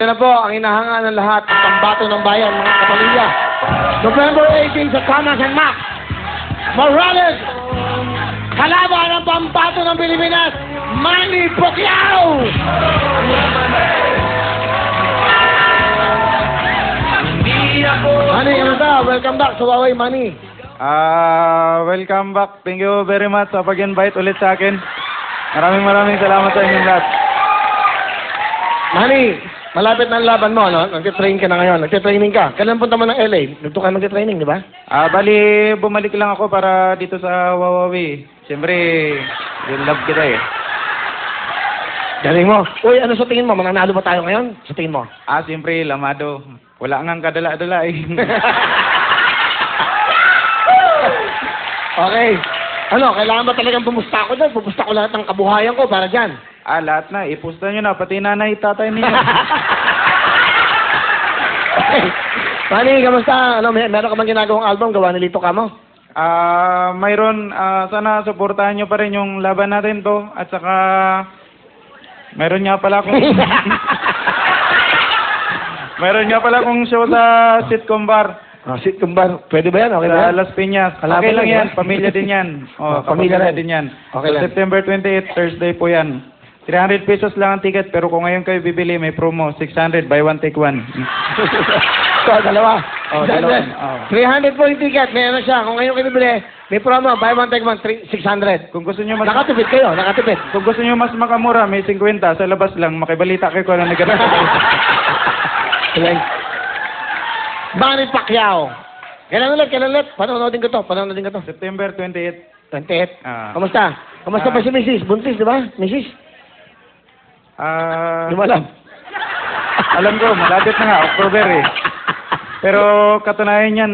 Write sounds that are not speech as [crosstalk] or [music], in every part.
Yan na po ang inahanga ng lahat ng pambato ng bayan, mga kapamilya. November 18 sa Camas and Mac. Morales, kalaban ng pambato ng Pilipinas, Manny Pacquiao! Manny, ano ka? Welcome back sa Huawei Manny. Ah, welcome back. Thank you very much sa pag-invite ulit sa akin. Maraming maraming salamat sa inyong lahat. Manny, malapit na ang laban mo, no? Nagtitrain ka na ngayon. Nagtitraining ka. Kailan punta mo ng LA? Dito ka magtitraining, di ba? Ah, bali, bumalik lang ako para dito sa Wawawi. Siyempre, yung love kita eh. Galing mo. Uy, ano sa tingin mo? Mananalo ba tayo ngayon? Sa tingin mo? Ah, siyempre, lamado. Wala nga kadala-dala eh. [laughs] okay. Ano, kailangan ba talagang bumusta ko dyan? Bumusta ko lahat ng kabuhayan ko para dyan. Ah, lahat na. Ipusta nyo na. Pati nanay, tatay [laughs] ninyo. Manny, kamusta? Ano, may, meron ka bang ginagawang album? Gawa ni Lito Kamo? Ah, mayroon, ah, sana suportahan nyo pa rin yung laban natin to. At saka, mayroon nga pala akong... [laughs] mayroon nga pala akong show sa sitcom bar. Ah, sitcom bar. Pwede ba yan? Okay ba Sa yan? Las Piñas. Kalaban Okay lang lang yan. yan. Pamilya din yan. [laughs] Oh, Oh, pamilya pamilya rin. din yan. Okay so, lang. September 28, Thursday po yan. 300 pesos lang ang ticket, pero kung ngayon kayo bibili, may promo. 600, buy one, take one. [laughs] so, dalawa. Oh, dalawa. Oh. 300 po yung ticket. May ano siya. Kung ngayon kayo bibili, may promo. Buy one, take one, three- 600. Kung gusto nyo mas... Nakatipid kayo. Nakatipid. Kung gusto nyo mas makamura, may 50. Sa labas lang, makibalita kayo kung ano nagkaroon. [laughs] Tuloy. Manny Pacquiao. Kailan ulit? Kailan ulit? Panonoodin ko to. Panonoodin ko to. September 28. 28. Ah. Kamusta? Kamusta Ah. ba si Mrs.? Buntis, di ba? Mrs.? Ah... Di mo alam. alam ko, malapit na nga, October eh. Pero katunayan yan,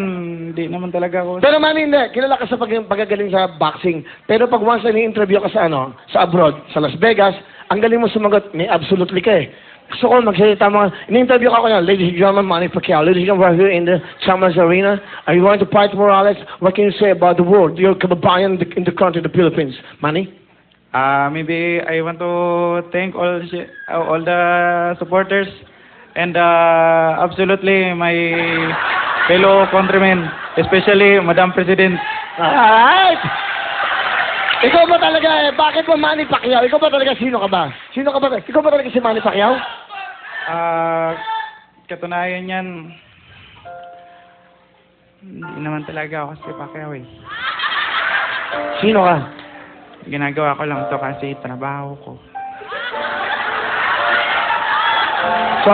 hindi naman talaga ako... Pero Manny, hindi. Kilala ka sa pag pagagaling sa boxing. Pero pag once na ni-interview ka sa ano, sa abroad, sa Las Vegas, ang galing mo sumagot, may absolutely ka eh. Gusto ko magsalita mga, in-interview ka ko yan, ladies and gentlemen, Manny Pacquiao, ladies and gentlemen, we're here in the Chambers Arena. Are you going to fight Morales? What can you say about the world, your kababayan in the, in the country, the Philippines? Manny? Ah, maybe I want to thank all uh, all the supporters and uh, absolutely my fellow countrymen, especially Madam President. Alright! Ikaw ba talaga eh? Bakit ba Manny Pacquiao? Ikaw ba talaga sino ka ba? Sino ka ba? Ikaw ba talaga si Manny Pacquiao? Ah, katunayan yan, hindi naman talaga ako si Pacquiao eh. Sino ka? Ginagawa ko lang to kasi trabaho ko. So,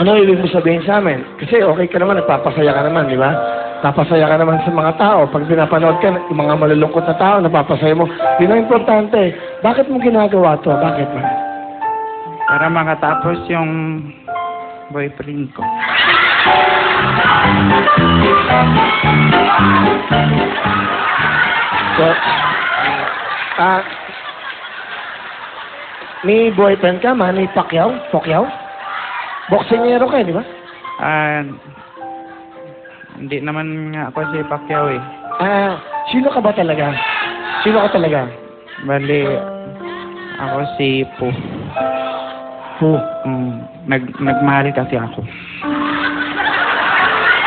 ano ibig mo sabihin sa amin? Kasi okay ka naman, nagpapasaya ka naman, di ba? Napasaya ka naman sa mga tao. Pag pinapanood ka, yung mga malulungkot na tao, napapasaya mo. Yun ang importante. Bakit mo ginagawa to? Bakit man? Para makatapos yung boyfriend ko. So, ah, may boyfriend ka, Manny Pacquiao? Pacquiao? Boksingero ka, eh, di ba? Ah, hindi naman nga ako si Pacquiao eh. Ah, sino ka ba talaga? Sino ka talaga? Bali, ako si Po. Who? Mm, nag, nagmahal kasi ako.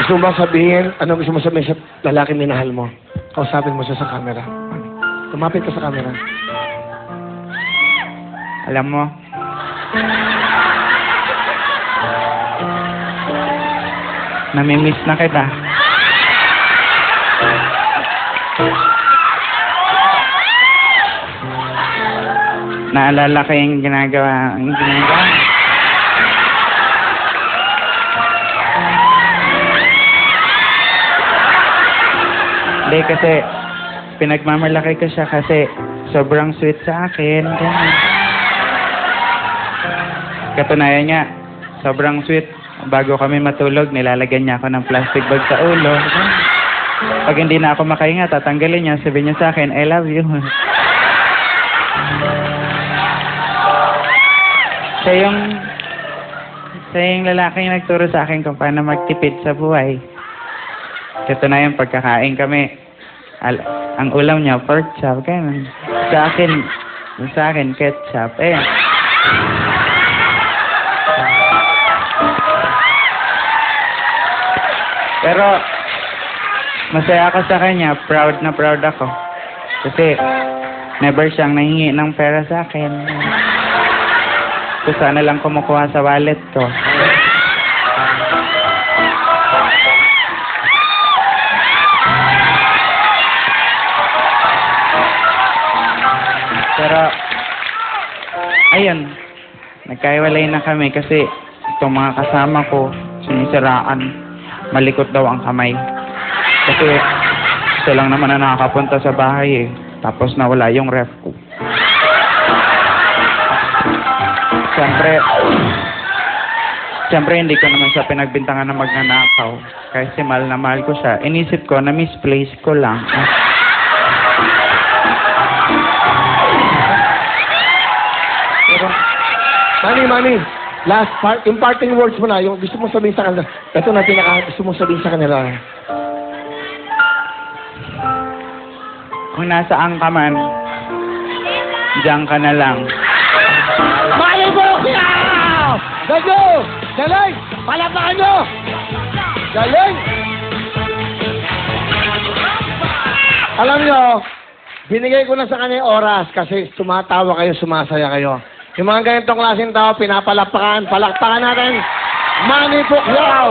Gusto mo ba sabihin, ano gusto mo sabihin sa lalaki minahal mo? Kausapin mo siya sa camera. Tumapit ka sa camera. Alam mo, namimiss na kita. Naalala ko yung ginagawa, yung ginagawa. Hindi kasi, pinagmamalaki ko siya kasi sobrang sweet sa akin. Katunayan niya, sobrang sweet. Bago kami matulog, nilalagyan niya ako ng plastic bag sa ulo. Pag hindi na ako makahinga, tatanggalin niya. Sabi niya sa akin, I love you. siya yung, siya yung lalaking nagturo sa akin kung paano magtipid sa buhay. Katunayan, pagkakain kami, al- ang ulam niya, pork chop. Ganun. Sa akin, sa akin, ketchup. Eh. Pero, masaya ako sa kanya. Proud na proud ako. Kasi, never siyang nangingi ng pera sa akin. So, sana lang kumukuha sa wallet ko. Nagkaiwalay na kami kasi itong mga kasama ko, sinisiraan, malikot daw ang kamay. Kasi, ito lang naman na nakakapunta sa bahay eh. Tapos nawala yung ref ko. Siyempre, siyempre hindi ko naman siya pinagbintangan na magnanakaw. Kasi mahal na mahal ko siya. Inisip ko na misplace ko lang. Ah, Manny, Manny, last part, yung parting words mo na, yung gusto mo sabihin sa kanila, ito na pinaka gusto mo sabihin sa kanila. Kung nasaan ka man, diyan ka na lang. Manny Pacquiao! Gago! Galing! Palapakan nyo! Galing! Alam nyo, binigay ko na sa kanya oras kasi tumatawa kayo, sumasaya kayo. Yung mga ganitong klaseng tao, pinapalakpakan, palakpakan natin. Manny Pacquiao!